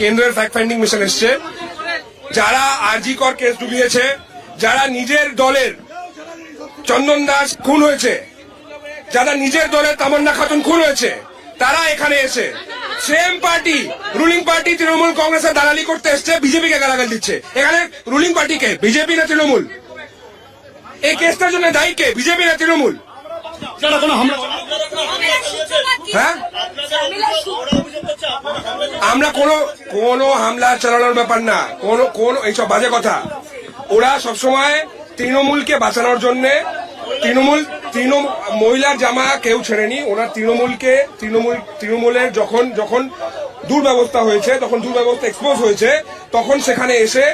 কেন্দ্রের fact finding mission এসছে। যারা আরজি কর কেস ডুবিয়েছে, যারা নিজের দলের চন্দন দাস খুন হয়েছে, যারা নিজের দলের তামান্না খাতুন খুন হয়েছে, তারা এখানে এসে same party ruling party Trinamool কংগ্রেসের দালালি করতে এসছে, বিজেপিকে গালাগাল দিচ্ছে। এখানে রুলিং পার্টিকে বিজেপি না তৃণমূল? এই কেসটার জন্য দায়ী কে? বিজেপি না তৃণমূল? হ্যাঁ? আমরা কোনো কোনো হামলা চালানোর ব্যাপার না। কোনো, কোন, এইসব বাজে কথা। ওরা সবসময় তৃণমূলকে বাঁচানোর জন্য তৃণমূল তৃণমূল, মহিলার জামা কেউ ছেড়েনি। ওরা তৃণমূলকে, তৃণমূল, তৃণমূলের যখন যখন দুর্ব্যবস্থা হয়েছে, তখন দুর্ব্যবস্থা এক্সপোজ হয়েছে, তখন সেখানে এসে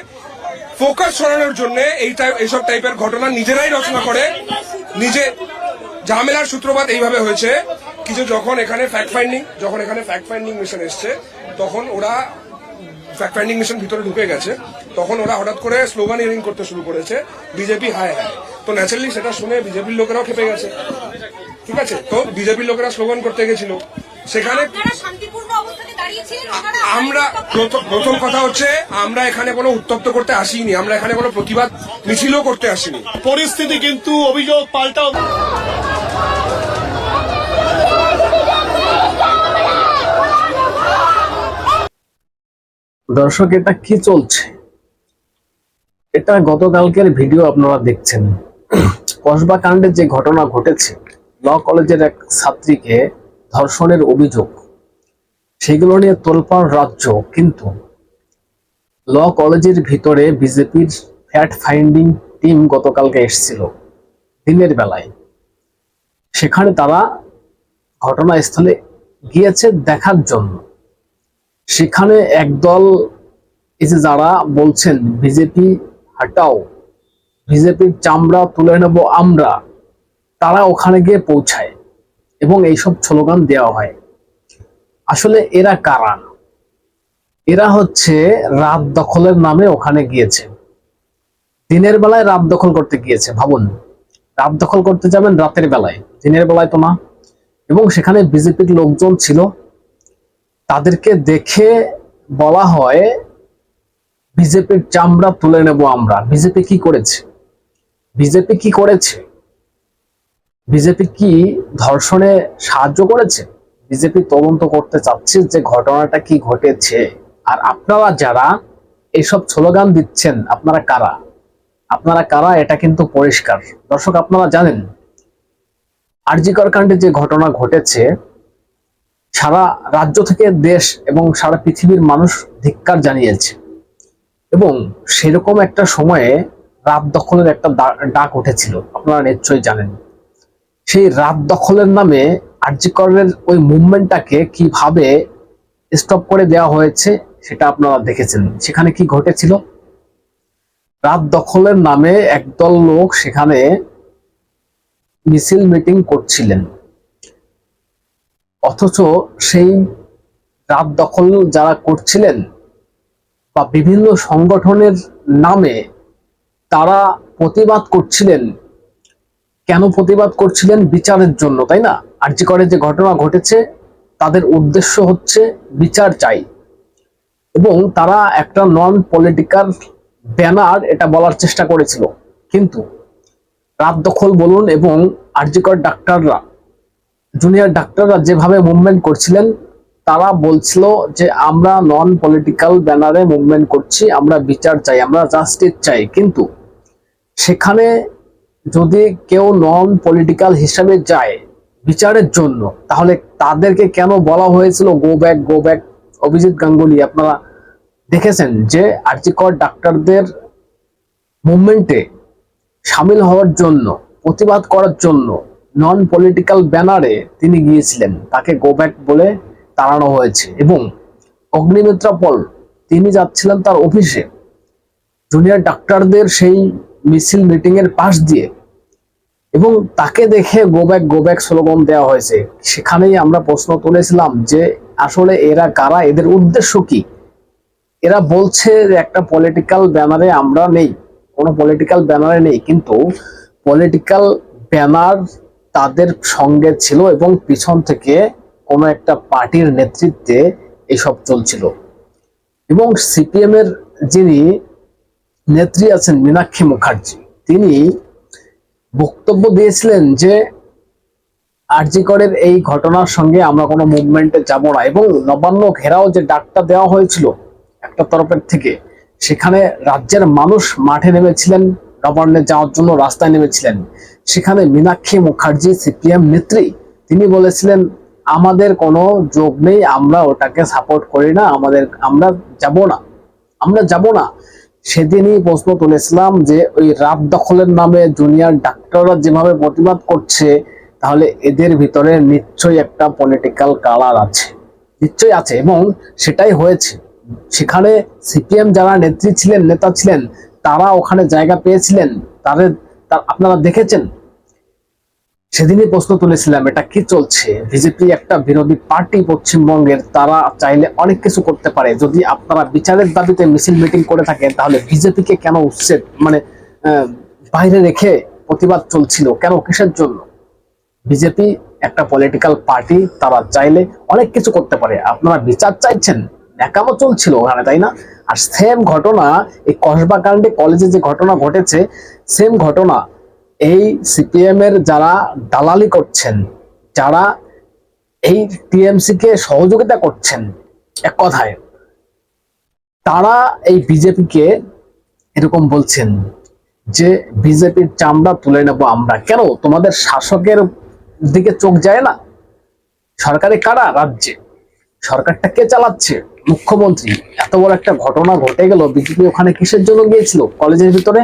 ফোকাস সরানোর জন্য এই এইসব টাইপের ঘটনা নিজেরাই রচনা করে, নিজে ঝামেলার সূত্রপাত এইভাবে হয়েছে কিছু যখন এখানে ফ্যাক্ট ফাইন্ডিং যখন এখানে ফ্যাক্ট ফাইন্ডিং মিশন এসছে তখন ওরা ফ্যাক্ট ফাইন্ডিং মিশন ভিতরে ঢুকে গেছে। তখন ওরা হঠাৎ করে স্লোগান ইয়রিং করতে শুরু করেছে বিজেপি হায় হায়। তো ন্যাচারালি সেটা শুনে বিজেপির লোকেরাও খেপে গেছে। ঠিক আছে? তো বিজেপির লোকেরা স্লোগান করতে গেছিল। সেখানে আমরা প্রথম- প্রথম কথা হচ্ছে আমরা এখানে কোনো উত্তপ্ত করতে আসিনি আমরা এখানে কোনো প্রতিবাদ মিছিলও করতে আসিনি। পরিস্থিতি কিন্তু অভিযোগ পাল্টা দর্শক, এটা কি চলছে? এটা গতকালকের ভিডিও আপনারা দেখছেন। কসবা কাণ্ডে যে ঘটনা ঘটেছে, ল কলেজের এক ছাত্রীকে ধর্ষণের অভিযোগ। সেগুলো নিয়ে তোলপাড় রাজ্য, কিন্তু ল কলেজের ভিতরে বিজেপির ফ্যাট ফাইন্ডিং টিম গতকালকে এসেছিল, দিনের বেলায়। সেখানে তারা ঘটনাস্থলে গিয়েছে দেখার জন্য। সেখানে একদল যে যারা বলছেন, বিজেপি, হাটাও, বিজেপির চামড়া তুলে নেব আমরা, তারা ওখানে গিয়ে পৌঁছায় এবং এইসব স্লোগান দেওয়া হয়। আসলে এরা কারা? এরা হচ্ছে রাত দখলের নামে ওখানে গিয়েছে। দিনের বেলায় রাত দখল করতে গিয়েছে, ভাবুন। রাত দখল করতে যাবেন রাতের বেলায়, দিনের বেলায় তো না। এবং সেখানে বিজেপির লোকজন ছিল। তাদেরকে দেখে বলা হয়, বিজেপির চামড়া তুলে নেব আমরা। বিজেপি কি করেছে? বিজেপি কি করেছে? বিজেপি কি ধর্ষণে সাহায্য করেছে? বিজেপি তদন্ত করতে চাচ্ছে যে ঘটনাটা কি ঘটেছে। আর আপনারা যারা এইসব স্লোগান দিচ্ছেন, আপনারা কারা? আপনারা কারা? এটা কিন্তু পরিষ্কার। দর্শক, আপনারা জানেন। আরজিকর কাণ্ডে যে ঘটনা ঘটেছে সারা রাজ্য থেকে দেশ এবং সারা পৃথিবীর মানুষ ধিক্কার জানিয়েছে। এবং সেরকম একটা সময়ে রাত দখলের একটা ডাক উঠেছিল, আপনারা নিশ্চয়ই জানেন। সেই রাত দখলের নামে আর্যিকরের ওই মুভমেন্টটাকে কীভাবে স্টপ করে দেওয়া হয়েছে, সেটা আপনারা দেখেছেন। সেখানে কি ঘটেছিল? রাত দখলের নামে একদল লোক সেখানে মিছিল মিটিং করছিলেন। অথচ সেই রাত দখল যারা করছিলেন বা বিভিন্ন সংগঠনের নামে তারা প্রতিবাদ করছিলেন। কেন প্রতিবাদ করছিলেন? বিচারের জন্য, তাই না? আর্যিকরে যে ঘটনা ঘটেছে, তাদের উদ্দেশ্য হচ্ছে বিচার চাই। এবং তারা একটা নন পলিটিক্যাল ব্যানার এটা বলার চেষ্টা করেছিল। কিন্তু রাত দখল বলুন এবং আর্যিকর ডাক্তাররা জুনিয়র ডাক্তাররা যেভাবে মুভমেন্ট করছিলেন, তারা বলছিল যে, আমরা নন পলিটিক্যাল ব্যানারে মুভমেন্ট করছি, আমরা বিচার চাই, আমরা জাস্টিস চাই। কিন্তু সেখানে যদি কেউ নন পলিটিক্যাল হিসাবে যায় বিচারের জন্য, তাহলে তাদেরকে কেন বলা হয়েছিল go back go back Abhijit Ganguly, আপনারা দেখেছেন যে, আর্জিকর ডাক্তারদের মুভমেন্টে সামিল হওয়ার জন্য, প্রতিবাদ করার জন্য নন পলিটিক্যাল ব্যানারে তিনি গিয়েছিলেন। তাকে গো ব্যাক বলে তাড়ানো হয়েছে এবং অগ্নিমিত্রা পল, তিনি যাচ্ছিলেন তার অফিসে। জুনিয়র ডাক্তারদের সেই মিছিল মিটিং এর পাশ দিয়ে এবং তাকে দেখে go back go back slogan দেওয়া হয়েছে। সেখানেই আমরা প্রশ্ন তুলেছিলাম যে আসলে এরা কারা, এদের উদ্দেশ্য কি? এরা বলছে যে একটা পলিটিক্যাল ব্যানারে আমরা নেই, কোনো পলিটিক্যাল ব্যানারে নেই। কিন্তু পলিটিক্যাল ব্যানার তাদের সঙ্গে ছিল এবং পিছন থেকে কোনো একটা পার্টির নেতৃত্বে এসব চলছিল। এবং সিপিএম এর যিনি নেত্রী আছেন মীনাক্ষী মুখার্জি, তিনি বক্তব্য দিয়েছিলেন যে আরজিকরের এই ঘটনার সঙ্গে আমরা কোনো মুভমেন্টে যাব না এবং নবান্ন ঘেরাও যে ডাকটা দেওয়া হয়েছিল একটা তরফের থেকে, সেখানে রাজ্যের মানুষ মাঠে নেমেছিলেন। নবান্নে যাওয়ার জন্য রাস্তায় নেমেছিলেন। সেখানে মীনাক্ষী মুখার্জি, সিপিএম নেত্রী, তিনি বলেছিলেন, আমাদের কোনো যোগ নেই, আমরা ওটাকে সাপোর্ট করি না, আমাদের, আমরা যাব না, আমরা যাব না। সেদিনই প্রশ্ন তুলেছিলাম যে, ওই রাত দখলের নামে জুনিয়র ডাক্তাররা যেভাবে প্রতিবাদ করছে, তাহলে এদের ভিতরে নিশ্চয়ই একটা পলিটিক্যাল কালার আছে। নিশ্চয়ই আছে এবং সেটাই হয়েছে। সেখানে সিপিএম যারা নেত্রী ছিলেন, নেতা ছিলেন তারা ওখানে জায়গা পেয়েছিলেন? তাদের আপনারা দেখেছেন? সেদিনই প্রশ্ন তুলেছিলাম, এটা কি চলছে? বিজেপি একটা বিরোধী পার্টি পশ্চিমবঙ্গের, তারা চাইলে অনেক কিছু করতে পারে। যদি আপনারা বিচারের দাবিতে মিছিল মিটিং করে থাকেন, তাহলে বিজেপিকে কেন উচ্ছেদ মানে বাইরে রেখে প্রতিবাদ চলছিল? কেন? কিসের জন্য? বিজেপি একটা পলিটিক্যাল পার্টি তারা চাইলে অনেক কিছু করতে পারে। আপনারা বিচার চাইছেন? ন্যাকামো চলছিল ওখানে, তাই না? আর সেম ঘটনা এই কসবা কাণ্ডে কলেজে যে ঘটনা ঘটেছে সেম ঘটনা। এই সিপিএম এর যারা দালালি করছেন, যারা এই টিএমসি কে সহযোগিতা করছেন, এক কথায়, তারা এই বিজেপিকে এরকম বলছেন যে বিজেপির চামড়া তুলে নেব আমরা। কেন? তোমাদের শাসকের দিকে চোখ যায় না? সরকারে কারা? রাজ্যে। সরকারটা কে চালাচ্ছে? মুখ্যমন্ত্রী, এত বড় একটা ঘটনা ঘটে গেল, বিজেপি ওখানে কিসের জন্য গিয়েছিল? কলেজের ভিতরে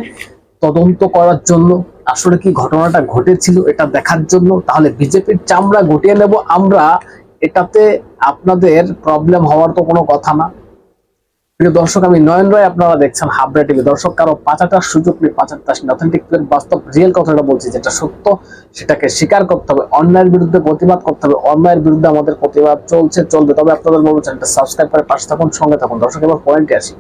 তদন্ত করার জন্য। আসলে কি ঘটনাটা ঘটেছিল এটা দেখার জন্য? তাহলে বিজেপির চামড়া গুটিয়ে নেব আমরা, এটাতে আপনাদের প্রবলেম হওয়ার তো কোনো কথা না। প্রিয় দর্শক, আমি নয়ন রায়, আপনারা দেখছেন হাবড়া টিভি। দর্শক, কারও পাঁচাটার সুযোগ নেই পাঁচাটা অথেন্টিক বাস্তব রিয়েল কথাটা বলছি, যেটা সত্য, সেটাকে স্বীকার করতে হবে। অন্যায়ের বিরুদ্ধে প্রতিবাদ করতে হবে। অন্যায়ের বিরুদ্ধে আমাদের প্রতিবাদ চলছে, চলবে। তবে আপনাদের বলব চ্যানেলটা সাবস্ক্রাইব করে পাশে থাকুন, সঙ্গে থাকুন। দর্শক, এবার পয়েন্টে আসি।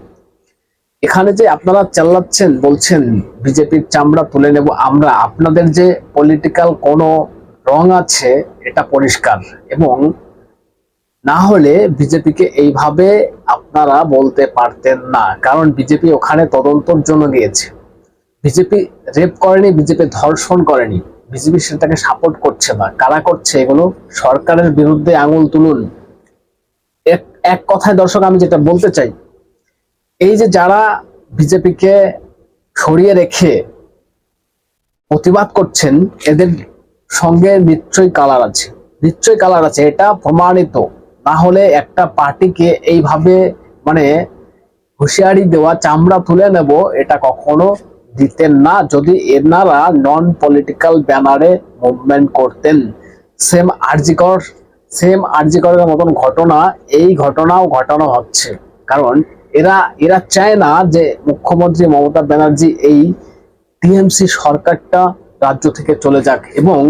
এখানে যে আপনারা চালাচ্ছেন বলছেন, বিজেপির চামড়া তুলে নেব আমরা। আপনাদের যে পলিটিক্যাল কোনো রং আছে, এটা পরিষ্কার। এবং না হলে বিজেপিকে এইভাবে আপনারা বলতে পারতেন না, কারণ বিজেপি ওখানে তদন্তর জন্য গিয়েছে। বিজেপি রেপ করেনি, বিজেপি ধর্ষণ করেনি। বিজেপি সেটাকে সাপোর্ট করছে না। কারা করছে এগুলো? সরকারের বিরুদ্ধে আঙুল তুলুন। এক কথায় দর্শক, আমি যেটা বলতে চাই, এই যে যারা বিজেপিকে সরিয়ে রেখে প্রতিবাদ করছেন, এদের সঙ্গে নিশ্চয়ই কালার আছে। নিশ্চয়ই কালার আছে। এটা প্রমাণিত। না হলে একটা পার্টিকে এইভাবে মানে হুঁশিয়ারি দেওয়া, চামড়া তুলে নেব, এটা কখনো দিতেন না। যদি এনারা নন পলিটিক্যাল ব্যানারে মুভমেন্ট করতেন সেম আরজিকর সেম আরজিকরের মতন ঘটনা, এই ঘটনাও ঘটানো হচ্ছে। কারণ এরা এরা চায় না যে মুখ্যমন্ত্রী মমতা ব্যানার্জি এই টিএমসি সরকারটা রাজ্য থেকে চলে যাক। এবং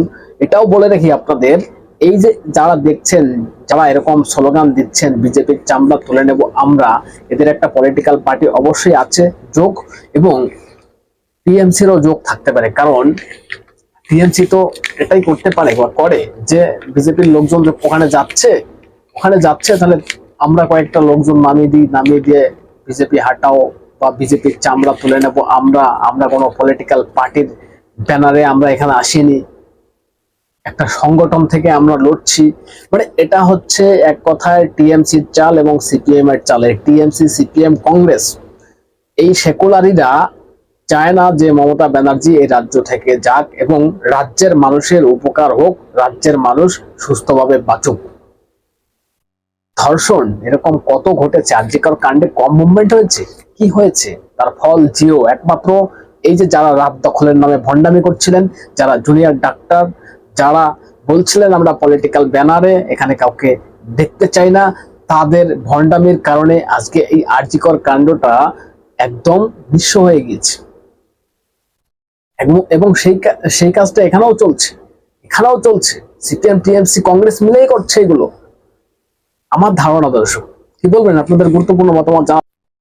এটাও বলে রাখি আপনাদের, এই যে যারা দেখছেন যারা এরকম স্লোগান দিচ্ছেন, বিজেপির চামড়া তুলে নেব আমরা, এদের একটা পলিটিক্যাল পার্টি অবশ্যই আছে, যোগ, এবং টিএমসিরও যোগ থাকতে পারে। কারণ টিএমসি তো এটাই করতে পারে বা করে যে বিজেপির লোকজন ওখানে যাচ্ছে ওখানে যাচ্ছে, তাহলে আমরা কয়েকটা লোকজন নামিয়ে দিই, নামিয়ে দিয়ে বিজেপি হাটাও বা বিজেপির চামড়া তুলে নেব আমরা আমরা কোনো পলিটিক্যাল পার্টির ব্যানারে আমরা এখানে আসিনি। একটা সংগঠন থেকে আমরা লড়ছি। মানে এটা হচ্ছে এক কথায় টিএমসির চাল এবং সিপিএম এর চাল টিএমসি, সিপিএম, কংগ্রেস এই সেকুলারিরা চায় না যে মমতা ব্যানার্জি এই রাজ্য থেকে যাক এবং রাজ্যের মানুষের উপকার হোক, রাজ্যের মানুষ সুস্থভাবে বাঁচুক। ধর্ষণ, এরকম কত ঘটেছে? আর যে আর্যিকর কাণ্ডে কম মুভমেন্ট হয়েছে? কি হয়েছে? তার ফল জিও। একমাত্র এই যে যারা রাত দখলের নামে ভণ্ডামি করছিলেন, যারা জুনিয়র ডাক্তার যারা বলছিলেন আমরা পলিটিক্যাল ব্যানারে এখানে কাউকে দেখতে চাই না, তাদের ভণ্ডামির কারণে আজকে এই আর্যিকর কাণ্ডটা একদম বিশ্ব হয়ে গিয়েছে। এবং- সেই সেই কাজটা এখানেও চলছে এখানেও চলছে। সিপিএম টিএমসি কংগ্রেস মিলেই করছে এগুলো। আমার ধারণা দর্শক, কি বলবেন? আপনাদের গুরুত্বপূর্ণ মতামত